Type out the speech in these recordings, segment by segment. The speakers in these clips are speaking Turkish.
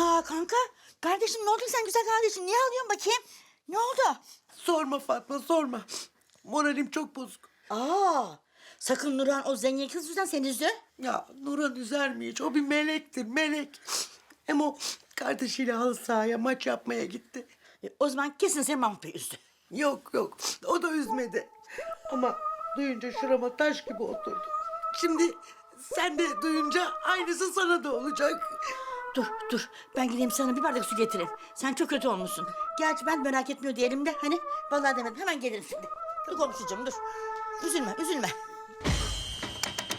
Ya kanka, kardeşim ne oldu sen güzel kardeşim? Niye ağlıyorsun bakayım? Ne oldu? Sorma Fatma sorma. Moralim çok bozuk. Aa, sakın Nurhan o zengin kız yüzünden seni üzdü. Ya Nurhan üzer mi hiç? O bir melektir melek. Hem o kardeşiyle halı sahaya maç yapmaya gitti. E, o zaman kesin seni Mahmut Bey üzdü. Yok yok o da üzmedi. Ama duyunca şurama taş gibi oturdu. Şimdi sen de duyunca aynısı sana da olacak. Dur, dur. Ben gideyim sana bir bardak su getireyim. Sen çok kötü olmuşsun. Gerçi ben merak etmiyor diyelim de hani vallahi demedim. Hemen gelirim şimdi. Dur komşucuğum dur. Üzülme, üzülme.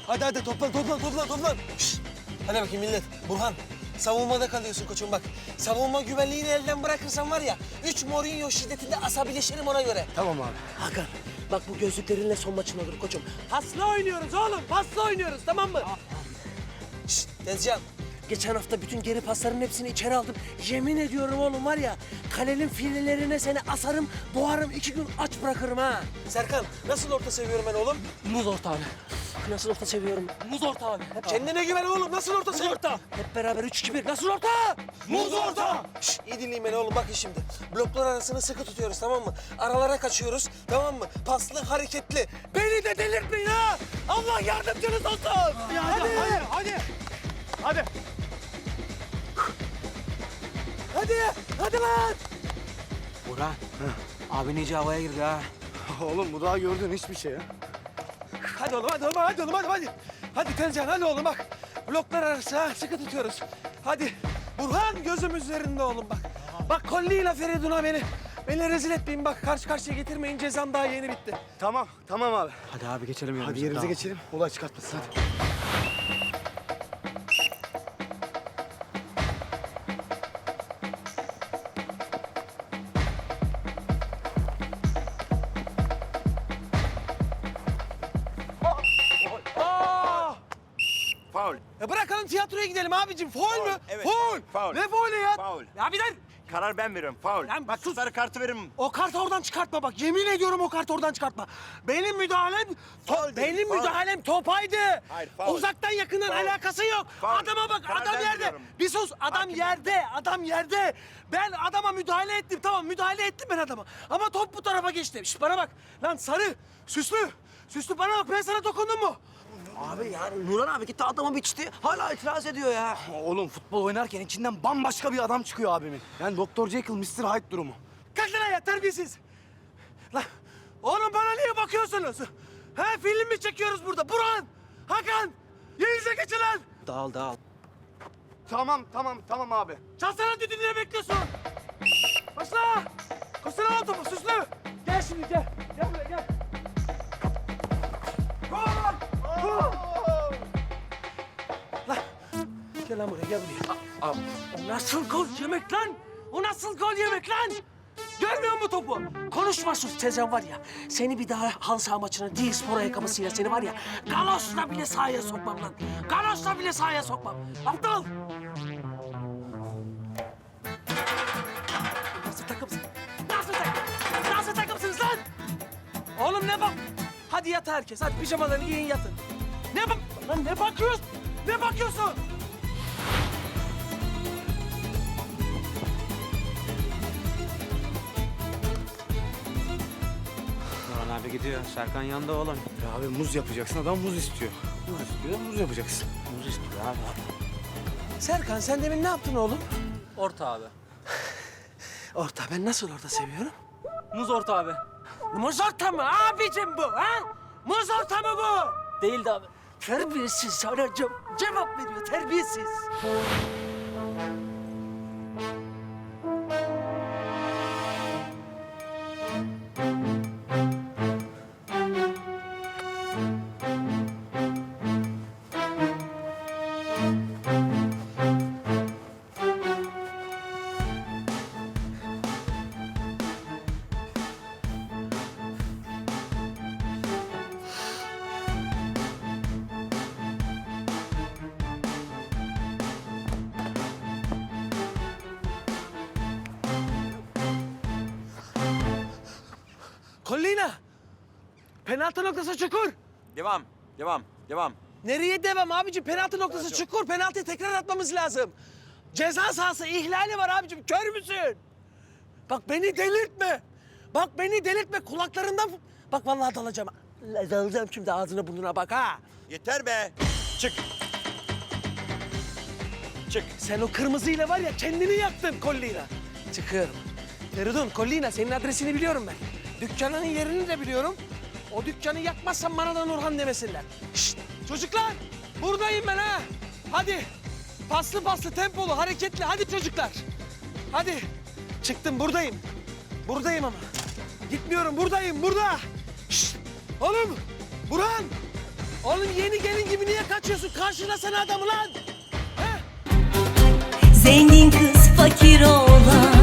Hadi hadi toplan toplan toplan toplan. Şşt. Hadi bakayım millet. Burhan savunmada kalıyorsun koçum bak. Savunma güvenliğini elden bırakırsan var ya... ...üç Mourinho şiddetinde asabileşirim ona göre. Tamam abi. Hakan bak bu gözlüklerinle son maçın olur koçum. Pasla oynuyoruz oğlum pasla oynuyoruz tamam mı? Şşt Tezcan. Geçen hafta bütün geri pasların hepsini içeri aldım. Yemin ediyorum oğlum var ya kalenin filelerine seni asarım, boğarım iki gün aç bırakırım ha. Serkan nasıl orta seviyorum ben oğlum? Muz orta abi. Nasıl orta seviyorum? Muz orta abi. Kendine güven oğlum. Nasıl orta orta. Hep beraber üç, iki, bir. Nasıl orta? Muz orta. Şş, iyi dinleyin beni oğlum. Bakın şimdi. Bloklar arasını sıkı tutuyoruz tamam mı? Aralara kaçıyoruz tamam mı? Paslı, hareketli. Beni de delirtmeyin ha. Allah yardımcınız olsun. hadi. Hadi. Hadi. Hadi. Hadi. Hadi lan. Burhan. Abi iyice havaya girdi ha. Oğlum bu daha gördüğün hiçbir şey ya. Hadi oğlum, hadi oğlum, hadi oğlum, hadi, hadi. Hadi Tezcan, hadi oğlum bak. Bloklar arası ha, sıkı tutuyoruz. Hadi. Burhan gözüm üzerinde oğlum bak. Bak kolliyle Feridun'a beni, beni rezil etmeyin bak. Karşı karşıya getirmeyin, cezam daha yeni bitti. Tamam, tamam abi. Hadi abi geçelim yerimize. Hadi yerimize geçelim. Olay çıkartmasın hadi. Ya bırakalım tiyatroya gidelim abicim. Faul mü? evet. Faul. Faul. Ne faulü ya? Faul. Ya bir de Karar ben veriyorum. Faul. Lan Bak sus. sarı kartı veririm. o kartı oradan çıkartma bak. Yemin ediyorum o kartı oradan çıkartma. Benim müdahalem, Faul to- değil, benim faul. müdahalem topaydı. Hayır, faul. Uzaktan yakından Faul. alakası yok. Faul. Adama bak, Karar adam ben yerde. veriyorum. Bir sus, adam Hakim. yerde, adam yerde. Ben adama müdahale ettim, tamam müdahale ettim ben adama. Ama top bu tarafa geçti. Şş, bana bak. Lan sarı, süslü. Süslü bana bak, ben sana dokundum mu? Abi yani Nurhan abi gitti adama biçti. Hala itiraz ediyor ya. Oğlum futbol oynarken içinden bambaşka bir adam çıkıyor abimin. Yani Doktor Jekyll, Mr. Hyde durumu. Kalk lan ayağa terbiyesiz. Lan oğlum bana niye bakıyorsunuz? Ha film mi çekiyoruz burada? Burhan, Hakan, yerinize geçin lan. Dağıl dağıl. Tamam, tamam, tamam abi. Çalsana düdüğünü ne bekliyorsun? Başla. Kusura al topu süslü. Gel şimdi gel. Gel buraya gel. Lan buraya gel buraya. Abi. O nasıl gol yemek lan? O nasıl gol yemek lan? Görmüyor musun topu? Konuşma sus Tezen var ya. Seni bir daha halı saha maçına değil spor ayakkabısıyla seni var ya. Galosla bile sahaya sokmam lan. Galosla bile sahaya sokmam. Aptal. Nasıl takımsın? Nasıl takım? Nasıl takımsınız lan? Oğlum ne bak? Hadi yat herkes. Hadi pijamalarını giyin yatın. Ne bak? Lan ne bakıyorsun? Ne bakıyorsun? Gidiyor. Serkan yanında oğlum. Ya abi muz yapacaksın, adam muz istiyor. Muz istiyor, muz yapacaksın. Muz istiyor abi. Serkan sen demin ne yaptın oğlum? Orta abi. Orta. Ben nasıl orta seviyorum? Muz orta abi. Muz orta mı abicim bu ha? Muz orta mı bu? Değildi abi. Terbiyesiz sana ce- cevap veriyor terbiyesiz. Collina. Penaltı noktası çukur. Devam. Devam. Devam. Nereye devam abici? Penaltı noktası çukur. Penaltıyı tekrar atmamız lazım. Ceza sahası ihlali var abicim. Kör müsün? Bak beni delirtme. Bak beni delirtme. Kulaklarından... Bak vallahi dalacağım. Dalacağım şimdi ağzına burnuna bak ha. Yeter be. Çık. Çık. Sen o kırmızıyla var ya kendini yaktın Collina. Çıkıyorum. Feridun, Collina senin adresini biliyorum ben. Dükkanının yerini de biliyorum. O dükkanı yakmazsan bana da Nurhan demesinler. Şşt, çocuklar buradayım ben ha. Hadi paslı paslı tempolu hareketli hadi çocuklar. Hadi çıktım buradayım. Buradayım ama. Gitmiyorum buradayım burada. Şşt, oğlum Burhan. Oğlum yeni gelin gibi niye kaçıyorsun? Karşına sen adamı lan. He? Zengin kız fakir olan